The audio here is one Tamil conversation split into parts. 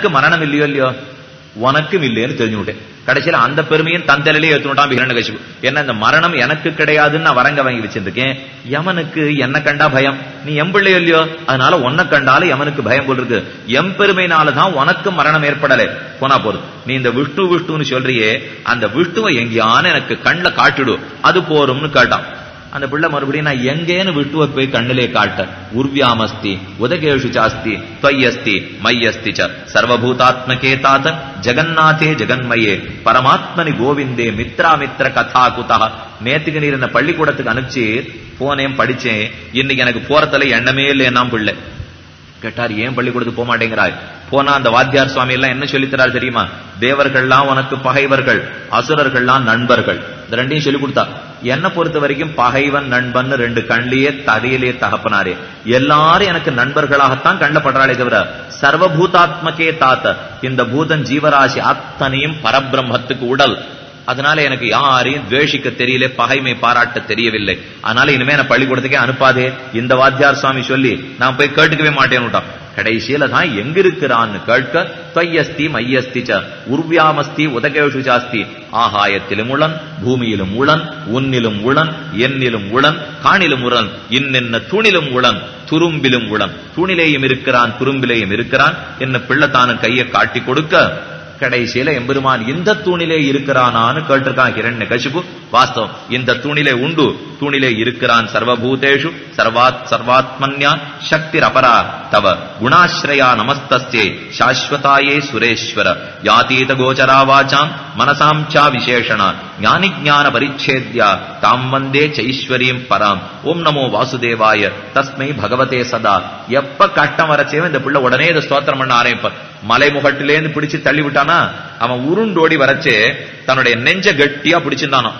எனக்கு மரணம் இல்லையோ? இல்லையோ உனக்கும் இல்லையன்னு தெரிஞ்சு விட்டேன் கடைசியில அந்த பெருமையும் தன் தலையிலே ஏற்றுட்டான் பிகரண கசிப்பு ஏன்னா இந்த மரணம் எனக்கு கிடையாதுன்னு நான் வரங்க வாங்கி வச்சிருக்கேன் யமனுக்கு என்ன கண்டா பயம்? நீ எம் பிள்ளை இல்லையோ? அதனால உன்னை கண்டாலும் யமனுக்கு பயம் போல் இருக்கு. எம் பெருமைனாலதான் உனக்கு மரணம் ஏற்படலை. போனா போதும். நீ இந்த விஷ்ணு விஷ்ணுன்னு சொல்றியே அந்த விஷ்ணுவை எங்கேயான எனக்கு கண்ணில் காட்டிடு அது போரும்னு கேட்டான். அந்த பிள்ளை மறுபடியும் நான் எங்கேன்னு விட்டுவ போய் கண்ணிலே காட்ட. உர்வியாமஸ்தி உதகேஷு சாஸ்தி துவையஸ்தி மையஸ்தி ச. சர்வபூதாத்மகே தாத ஜெகநாதே ஜெகன்மயே. பரமாத்மனி கோவிந்தே மித்ரா மித்ர கதா குதா நேத்துக்கு நீர் இந்த பள்ளிக்கூடத்துக்கு அனுப்பிச்சு போனேன் படிச்சேன். இன்னைக்கு எனக்கு போறதுல எண்ணமே இல்லையா பிள்ளை. கேட்டார் ஏன் பள்ளிக்கூடத்துக்கு போக மாட்டேங்கிறாய்? போனா அந்த வாத்தியார் சுவாமி எல்லாம் என்ன சொல்லித்தரார் தெரியுமா? தேவர்கள்லாம் உனக்கு பகைவர்கள் அசுரர்கள்லாம் நண்பர்கள். ரெண்டையும் சொல்லி கொடுத்தா. என்ன பொறுத்த வரைக்கும் பகைவன் நண்பன் ரெண்டு கண்ணிலேயே தடையிலே தகப்பனாரே. எல்லாரும் எனக்கு நண்பர்களாகத்தான் கண்டப்படுறாளே தவிர சர்வபூதாத்மகே தாத்த இந்த பூதன் ஜீவராசி அத்தனையும் பரபிரம்மத்துக்கு உடல். அதனால எனக்கு யாரையும் துவேஷிக்க தெரியல பகைமை பாராட்ட தெரியவில்லை. அதனால இனிமே நான் பள்ளிக்கூடத்துக்கே அனுப்பாதே. இந்த வாத்தியார் சுவாமி சொல்லி நான் போய் கேட்டுக்கவே மாட்டேன்னுட்டான். கடைசியில தான் எங்க இருக்கிறான்னு கேட்க தொய்யஸ்தி மையஸ்தி ச உர்வியாமஸ்தி உதகேஷு சாஸ்தி ஆகாயத்திலும் உளன் பூமியிலும் உளன் உன்னிலும் உளன் என்னிலும் உளன் காணிலும் உளன் இன்னென்ன தூணிலும் உளன் துரும்பிலும் உளன். தூணிலேயும் இருக்கிறான் துரும்பிலேயும் இருக்கிறான் என்ன பிள்ளைத்தானும் கையை காட்டி கொடுக்க கடைசியில எம்பெருமான் இந்த தூணிலே இருக்கிறானான்னு கேட்டிருக்கான் ஹிரண்ய கசிபு வாஸ்தவம். இந்த தூணிலே உண்டு. தூணிலே இருக்கிறான் சர்வபூதேஷு சர்வாத் சர்வாத்மன்யான் சக்தி அபரா தவ குணாஸ்ரயா நமஸ்தே சாஸ்வதாயே சுரேஸ்வர யாத்தீத கோச்சரா வாச்சாம் மனசாம் சா விசேஷணா ஞானி ஞான பரிச்சேத்யா தாம் வந்தே சைஸ்வரியம் பராம். ஓம் நமோ வாசுதேவாய தஸ்மை பகவதே சதா. எப்ப கட்டம் வரச்சேவன் இந்த பிள்ளை உடனே இதை ஸ்தோத்திரம் பண்ண ஆரம்பிப்பார் மலைமுகட்டிலேருந்து பிடிச்சு தள்ளி விட்டான் அவன் உருண்டோடி வரைச்சு தன்னுடைய நெஞ்ச கட்டியா பிடிச்சிருந்தானான்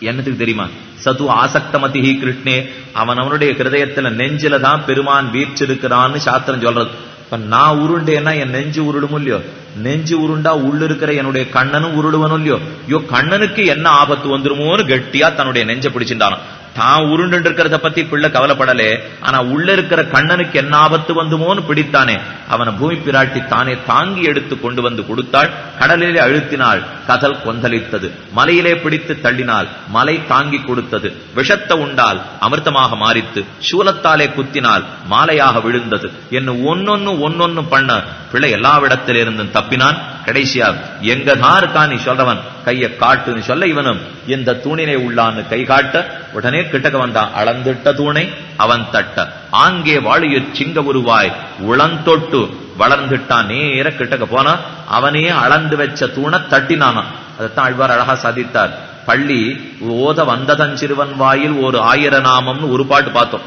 என்னத்துக்கு தெரியுமா? சது ஆசக்தமதிஹி கிருஷ்ணே அவன் அவனுடைய ஹிருதயத்துல நெஞ்சில தான் பெருமான் வீற்றிருக்கிறான்னு சாஸ்திரம் சொல்றது. இப்ப நான் உருண்டேன்னா என் நெஞ்சு உருடுமோ இல்லையோ? நெஞ்சு உருண்டா உள்ள இருக்கிற என்னுடைய கண்ணனும் உருடுவனும் இல்லையோ? ஐயோ கண்ணனுக்கு என்ன ஆபத்து வந்துருமோன்னு கட்டியா தன்னுடைய நெஞ்ச பிடிச்சிருந்தானான் தான் உருண்டு இருக்கிறத பத்தி பிள்ளை கவலைப்படலே. ஆனா உள்ள இருக்கிற கண்ணனுக்கு என்ன ஆபத்து வந்துமோன்னு பிடித்தானே. அவனை பூமி பிராட்டி தானே தாங்கி எடுத்து கொண்டு வந்து கொடுத்தாள். கடலிலே அழுத்தினாள். கதல் கொந்தளித்தது. மலையிலே பிடித்து தள்ளினாள். மலை தாங்கி கொடுத்தது. விஷத்தை உண்டால் அமிர்தமாக மாறித்து சூலத்தாலே குத்தினால் மாலையாக விழுந்தது. என்ன ஒன்னொன்னு ஒன்னொன்னு பண்ண பிள்ளை எல்லாவிடத்திலிருந்தும் தப்பினான். கடைசியா எங்க தான் இருக்கான் நீ சொல்றவன்? கைய காட்டுன்னு சொல்ல இவனும். இந்த தூணினை உள்ளான்னு கை காட்ட உடனே கிட்டக்க வந்தான் அளந்திட்ட தூணை அவன் தட்ட. ஆங்கே வாழிய சிங்க உருவாய். உளந்தொட்டு வளர்ந்துட்டான் நேர கிட்டக்க போனா அவனே அளந்து வச்ச தூணை தட்டினானா. அதைத்தான் அழ்வார் அழகா சாதித்தார். பள்ளி ஓத வந்ததன் சிறுவன் வாயில் ஒரு ஆயிர நாமம்னு ஒரு பாட்டு பார்த்தோம்.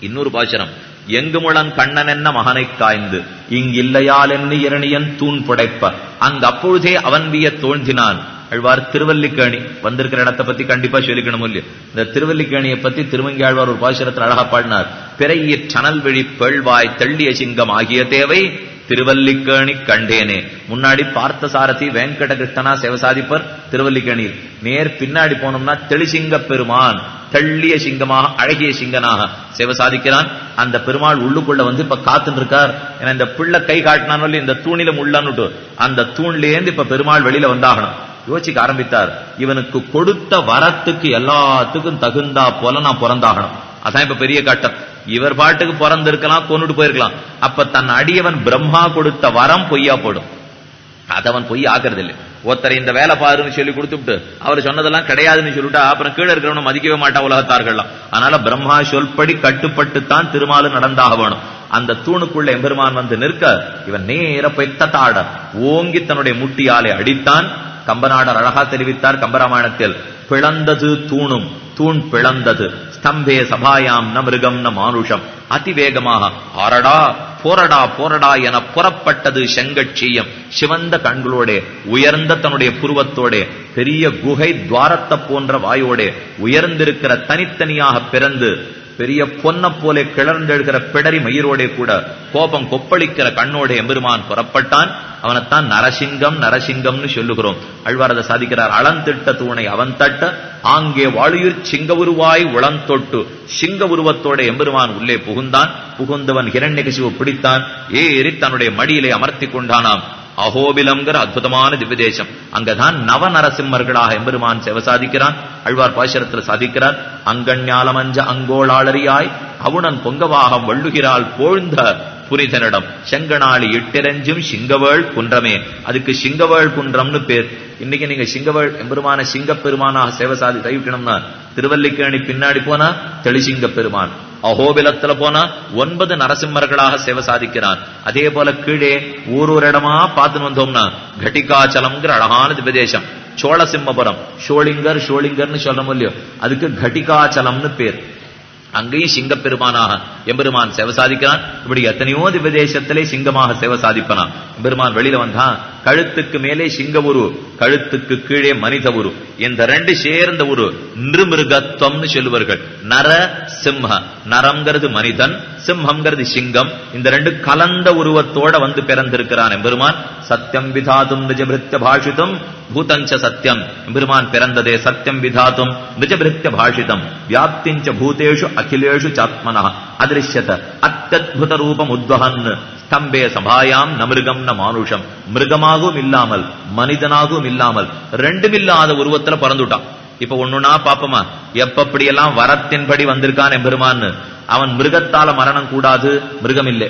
இன்னொரு பாசனம். எங்குமுளன் கண்ணன் என்ன மகனை காய்ந்து. இங்கில்லையால் என்ன இரணியன் தூண் புடைப்ப. அங்கு அப்பொழுதே அவன் விய தோன்றினான். அழ்வார் திருவல்லிக்கேணி வந்திருக்கிற இடத்தை பத்தி கண்டிப்பா சொல்லிக்கணும் இல்லையா இந்த திருவல்லிக்கேணியை பத்தி திருமங்கி ஆழ்வார் ஒரு பாசுரத்தில் அழகா பாடினார். பிறையிற் சணல் விழி பெழ்வாய் தெள்ளிய சிங்கம் ஆகிய தேவை திருவல்லிக்கேணி கண்டேனே. முன்னாடி பார்த்த சாரதி வெங்கட கிருஷ்ணனா சிவசாதிப்பர் திருவல்லிக்கேணியில். நேர் பின்னாடி போனோம்னா தெளிசிங்க பெருமான் தெள்ளிய சிங்கமாக அழகிய சிங்கனாக சேவை சாதிக்கிறான் அந்த பெருமாள் உள்ளுக்குள்ள வந்து இப்ப காத்துன்னு இருக்கார் ஏன்னா இந்த பிள்ளை கை காட்டினாலும் இந்த தூணில முள்ளான்னு அந்த தூண்லேருந்து இப்ப பெருமாள் வெளியில வந்தாகணும். யோசிக்க ஆரம்பித்தார். இவனுக்கு கொடுத்த வரத்துக்கு எல்லாத்துக்கும் தகுந்தா போல நான் பிறந்தாகணும். அதான் இப்ப பெரிய கட்டம். இவர் பாட்டுக்கு பிறந்திருக்கலாம் கொண்டுட்டு போயிருக்கலாம். அப்ப தன் அடியவன் பிரம்மா கொடுத்த வரம் பொய்யா போடும். அதவன் பொய் ஆக்குறது இல்லை ஒருத்தரை இந்த வேலை பாருன்னு சொல்லி கொடுத்துட்டு அவர் சொன்னதெல்லாம் கிடையாதுன்னு சொல்லிட்டா அப்புறம் கீழே இருக்கிறவனை மதிக்கவே மாட்டா உலகத்தார்கள்லாம். அதனால பிரம்மா சொல்படி கட்டுப்பட்டு தான் திருமாலும் நடந்தாக வேணும் அந்த தூணுக்குள்ள எம்பெருமான் வந்து நிற்க இவன் நேர பெத்தத்தாட ஓங்கி தன்னுடைய முட்டியாலே அடித்தான் கம்பநாடர் அழகா தெரிவித்தார் கம்பராமாயணத்தில். பிளந்தது தூணும் தூண் பிளந்தது. ஸ்தம்பே சபாயாம் ந மிருகம் ந மானுஷம். அதிவேகமாக ஆரடா போரடா போரடா என புறப்பட்டது செங்கட்சியம். சிவந்த கண்களோட உயர்ந்த தன்னுடைய புருவத்தோட பெரிய குகை துவாரத்தை போன்ற வாயோட உயர்ந்திருக்கிற தனித்தனியாக பிறந்து பெரிய பொன்ன போலே கிளர்ந்தெழுகிற பிடரி மயிரோடே கூட கோபம் கொப்பளிக்கிற கண்ணோட எம்பெருமான் புறப்பட்டான். அவனைத்தான் நரசிங்கம் நரசிங்கம்னு சொல்லுகிறோம். அழ்வாரத சாதிக்கிறார் அளந்திட்ட தூணை அவன் தட்ட ஆங்கே வாழியுர் சிங்க உருவாய் உளந்தொட்டு சிங்க உருவத்தோட எம்பெருமான் உள்ளே புகுந்தான். புகுந்தவன் ஹிரண்யகசிவு பிடித்தான். ஏறி தன்னுடைய மடியிலே அமர்த்தி கொண்டானாம். அகோபிலம்ங்கிற அற்புதமான திவ்யதேசம். அங்கதான் நவ நரசிம்மர்களாக எம்பெருமான் சேவை சாதிக்கிறான் அழ்வார் பாசரத்தில் சாதிக்கிறார். அங்கண்யாலமஞ்ச அங்கோளாளரியாய் அவுணன் பொங்கவாகம் வள்ளுகிறாள் போழ்ந்த புனிதனிடம் செங்கனாளி எட்டிரஞ்சும் சிங்கவேள் குன்றமே. அதுக்கு சிங்கவேள் குன்றம்னு பேர். இன்னைக்கு நீங்க சிங்கவேள் எம்பெருமான சிங்க பெருமானாக சேவை சாதி கைவிட்டணும்னா திருவல்லிக்கேணி பின்னாடி போனா தெளிசிங்க பெருமான் அகோபிலத்துல போனா ஒன்பது நரசிம்மர்களாக சேவை சாதிக்கிறான். அதே போல கீழே ஊர் ஒரு இடமா பார்த்துன்னு வந்தோம்னா கட்டிகாச்சலம்ங்கிற அழகான திபதேசம். சோழசிம்மபுரம். ஷோளிங்கர் ஷோளிங்கர்னு சொல்றோம் இல்லையோ? அதுக்கு கட்டிகாச்சலம்னு பேர். அங்கேயும் சிங்கப்பெருமானாக எம்பெருமான் சேவை சாதிக்கிறான். இப்படி எத்தனையோ திவதேசத்திலே சிங்கமாக சேவை சாதிப்பனான். எம்பெருமான் வெளியில வந்தான். கழுத்துக்கு மேலே சிங்க உரு கழுத்துக்கு கீழே மனித உரு. இந்த ரெண்டு சேர்ந்த உரு நிருமிருகத்துவம்னு சொல்லுவார்கள். நர சிம்ம நரம்ங்கிறது மனிதன் சிம்மம்ங்கிறது சிங்கம். இந்த ரெண்டு கலந்த உருவத்தோட வந்து பிறந்திருக்கிறான் எம்பெருமான். சத்தியம் விதாதும் நிஜபிருத்த பாஷிதம் பூதஞ்ச சத்தியம் எம்பெருமான் பிறந்ததே சத்தியம் விதாதும் நிஜபிருத்த பாஷிதம். வியாப்திஞ்ச பூதேஷு அகிலேஷு சாத்மனா அதிருஷ்யத அத்தத்புத ரூபம் உத்வகன் ஸ்தம்பே சபாயாம் ந மிருகம் ந மானுஷம் மிருகமாகவும் இல்லாமல் மனிதனாகவும் இல்லாமல் ரெண்டுமில்லாத உருவத்துல பறந்துட்டான் இப்ப ஒண்ணுனா பாப்போமா எப்ப எல்லாம் வரத்தின்படி வந்திருக்கான் எம்பெருமான்னு அவன் மிருகத்தால மரணம் கூடாது மிருகம் இல்லை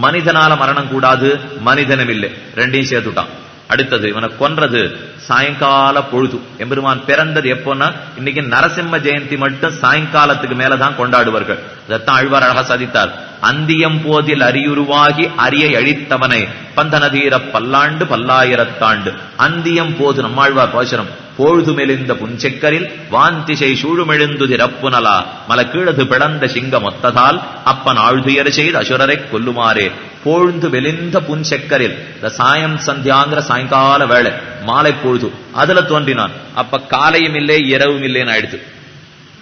மனிதனால மரணம் கூடாது மனிதனும் இல்லை ரெண்டையும் சேர்த்துட்டான் அடுத்தது இவனை கொன்றது சாயங்கால பொழுது. எம்பெருமான் பிறந்தது எப்போன்னா இன்னைக்கு நரசிம்ம ஜெயந்தி மட்டும் சாயங்காலத்துக்கு மேலதான் கொண்டாடுவார்கள். இதைத்தான் அழ்வார் அழகா சாதித்தார். அந்தியம் போதில் அரியுருவாகி அரியை அழித்தவனை பந்தநதீர பல்லாண்டு பல்லாயிரத்தாண்டு. அந்தியம் போது நம்மாழ்வார் பாசுரம் பொழுது மெலிந்த புஞ்செக்கரில் வாந்திசை சூழுமெழுந்து திறப்புனலா. மல பிளந்த சிங்க மொத்ததால் அப்பன் ஆழ்துயர் செய்து அசுரரை கொல்லுமாறே. பொழுந்து வெளிந்த புன்செக்கரில் இந்த சாயம் சந்தியாங்கிற சாயங்கால வேலை மாலை பொழுது அதுல தோன்றினான். அப்ப காலையும் இல்லை இரவும் இல்லைன்னு ஆயிடுச்சு.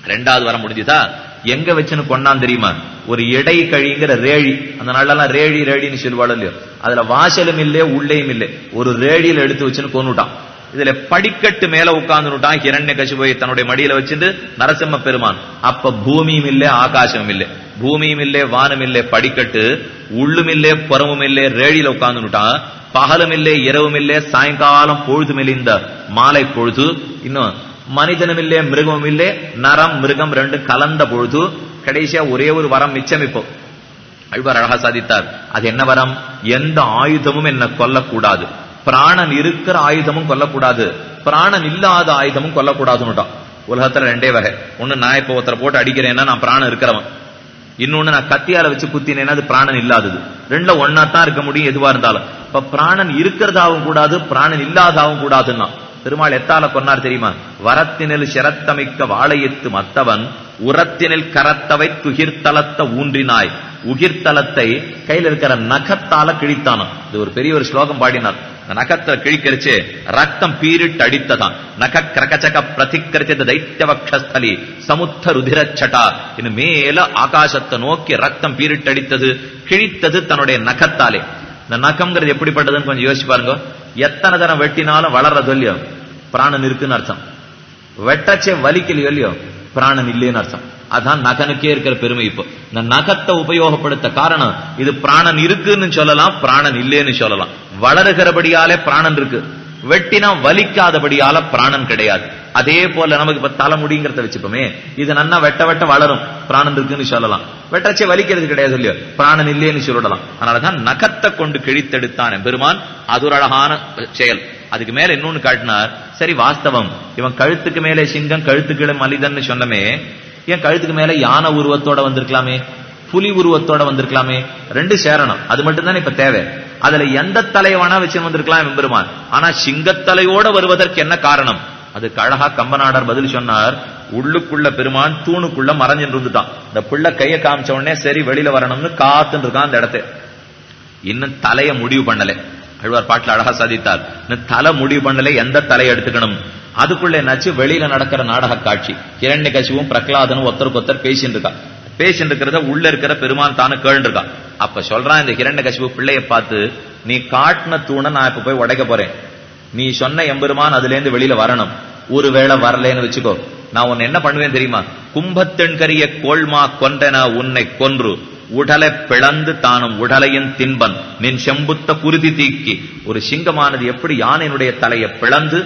ரெண்டாவது வர முடிஞ்சுதா? எங்க வச்சுன்னு கொண்டான் தெரியுமா? ஒரு இடை கழிங்கிற ரேழி அந்த நாளெல்லாம் ரேழி ரேழின்னு சொல்லுவாள் இல்லையோ. அதுல வாசலும் இல்லையே உள்ளேயும் இல்லை. ஒரு ரேழியில எடுத்து வச்சுன்னு கொண்டுட்டான் இதுல படிக்கட்டு மேல உட்கார்ந்துட்டான் ஹிரண்ய கசிபுவை தன்னுடைய மடியில வச்சிருந்து நரசிம்ம பெருமான். அப்ப பூமியும் இல்லே ஆகாசமும் இல்லை. பூமியும் இல்லே வானம் இல்லே படிக்கட்டு. உள்ளும் இல்லே புறமும் இல்லே ரேழியில உட்கார்ந்துட்டான் பகலும் இல்லே இரவும் இல்லே சாயங்காலம் பொழுது மெலிந்த மாலை பொழுது. இன்னும் மனிதனும் இல்லே மிருகமும் இல்லே நரம் மிருகம் ரெண்டு கலந்த பொழுது கடைசியா ஒரே ஒரு வரம் மிச்சம் இப்போ அழ்வார் அழகா சாதித்தார். அது என்ன வரம்? எந்த ஆயுதமும் என்ன கொல்லக்கூடாது. பிராணன் இருக்கிற ஆயுதமும் கொல்லக்கூடாது. பிராணன் இல்லாத ஆயுதமும் கொல்லக்கூடாதுன்னுட்டான். உலகத்துல ரெண்டே வகை. ஒண்ணு நான் இப்ப ஒருத்தரை போட்டு அடிக்கிறேன்னா நான் பிராணம் இருக்கிறவன். இன்னொன்னு நான் கத்தியால வச்சு குத்தினேன்னா அது பிராணன் இல்லாதது. ரெண்டுல ஒன்னா தான் இருக்க முடியும் எதுவா இருந்தாலும். இப்ப பிராணன் இருக்கிறதாவும் கூடாது பிராணன் இல்லாதாவும் கூடாதுன்னா. பெருமாள் எத்தால கொன்னார் தெரியுமா? வரத்தினில் சிரத்தமிக்க வாழையத்து மத்தவன் உரத்தினில் கரத்தவை துகிர்த்தலத்த ஊன்றினாய். உகிர்த்தலத்தை கையில இருக்கிற நகத்தால கிழித்தானாம். இது ஒரு பெரிய ஒரு ஸ்லோகம் பாடினார். நகத்துல கிழிக்கரிச்சு ரத்தம் பீரிட்டு அடித்ததான். நக கிரகச்சக பிரதிகரிச்சது தைத்தியவக்ஷஸ்தலி சமுத்த ருதிரச்சட்டா இன்னும் மேல ஆகாசத்தை நோக்கி ரத்தம் பீரிட்டு அடித்தது கிழித்தது தன்னுடைய நகத்தாலே. இந்த நகம்ங்கிறது எப்படிப்பட்டதுன்னு கொஞ்சம் யோசிச்சு பாருங்க. எத்தனை தரம் வெட்டினாலும் வளர்றது இல்லையோ? பிராணன் இருக்குன்னு அர்த்தம். வெட்டச்சே வலிக்கலையோ இல்லையோ? பிராணன் இல்லைன்னு அர்த்தம். அதான் நகனுக்கே இருக்கிற பெருமை இப்போ. இந்த நகத்தை உபயோகப்படுத்த காரணம் இது பிராணன் இருக்குன்னு சொல்லலாம் பிராணன் இல்லைன்னு சொல்லலாம். வளருகிறபடியாலே பிராணன் இருக்கு. வெட்டினா வலிக்காதபடியால பிராணன் கிடையாது. அதே போல நமக்கு இப்ப தலைமுடிங்கிறத வச்சுப்போமே இது நன்னா வெட்ட வெட்ட வளரும். பிராணன் இருக்குன்னு சொல்லலாம். வெட்டச்சே வலிக்கிறது கிடையாது இல்லையோ? பிராணன் இல்லையேன்னு சொல்லலாம் அதனாலதான் நகத்தை கொண்டு கிழித்தெடுத்தான் பெருமான். அது ஒரு அழகான செயல். அதுக்கு மேல இன்னொன்னு காட்டினார். சரி வாஸ்தவம். இவன் கழுத்துக்கு மேலே சிங்கம் கழுத்துக்கு மனிதன் சொன்னமே ஏன் கழுத்துக்கு மேல யானை உருவத்தோட வந்திருக்கலாமே? புலி உருவத்தோட வந்திருக்கலாமே? ரெண்டு சேரணும். அது மட்டும் தானே இப்ப தேவை? அதுல எந்த தலைவனா வச்சு வந்திருக்கலாம் பெருமான் ஆனா சிங்கத்தலையோட வருவதற்கு என்ன காரணம்? அதுக்கு அழகா கம்பநாடர் பதில் சொன்னார் உள்ளுக்குள்ள பெருமான் தூணுக்குள்ள மறைஞ்சிட்டு இருந்துட்டான் இந்த பிள்ளை கைய காமிச்ச உடனே சரி வெளியில வரணும்னு காத்துட்டு இருக்கான் அந்த இடத்த. இன்னும் தலைய முடிவு பண்ணல. அழ்வார் பாட்டுல அழகா சாதித்தார். இன்னும் தலை முடிவு பண்ணல எந்த தலையை எடுத்துக்கணும்? அதுக்குள்ள என்னாச்சு வெளியில நடக்கிற நாடக காட்சி. கிரண்ய கசிவும் பிரகலாதனும் ஒருத்தருக்கு ஒருத்தர் பேசிட்டு இருக்கா. பேசிட்டு இருக்கிறத உள்ள இருக்கிற பெருமான் தானு கேள்ருக்கான் அப்ப சொல்றான் இந்த கிரண்ட கசிவு பிள்ளைய பார்த்து நீ காட்டின தூணை நான் இப்ப போய் உடைக்க போறேன். நீ சொன்ன எம்பெருமான் அதுல இருந்து வெளியில வரணும். ஒருவேளை வரலன்னு வச்சுக்கோ. நான் உன்னை என்ன பண்ணுவேன் தெரியுமா? கும்பத்தெண்கரிய கோள்மா கொண்டன உன்னை கொன்று. உடலை பிளந்து தானும் உடலையின் தின்பன் நின் செம்புத்த குருதி தீக்கி. ஒரு சிங்கமானது எப்படி யானையினுடைய தலையை பிளந்து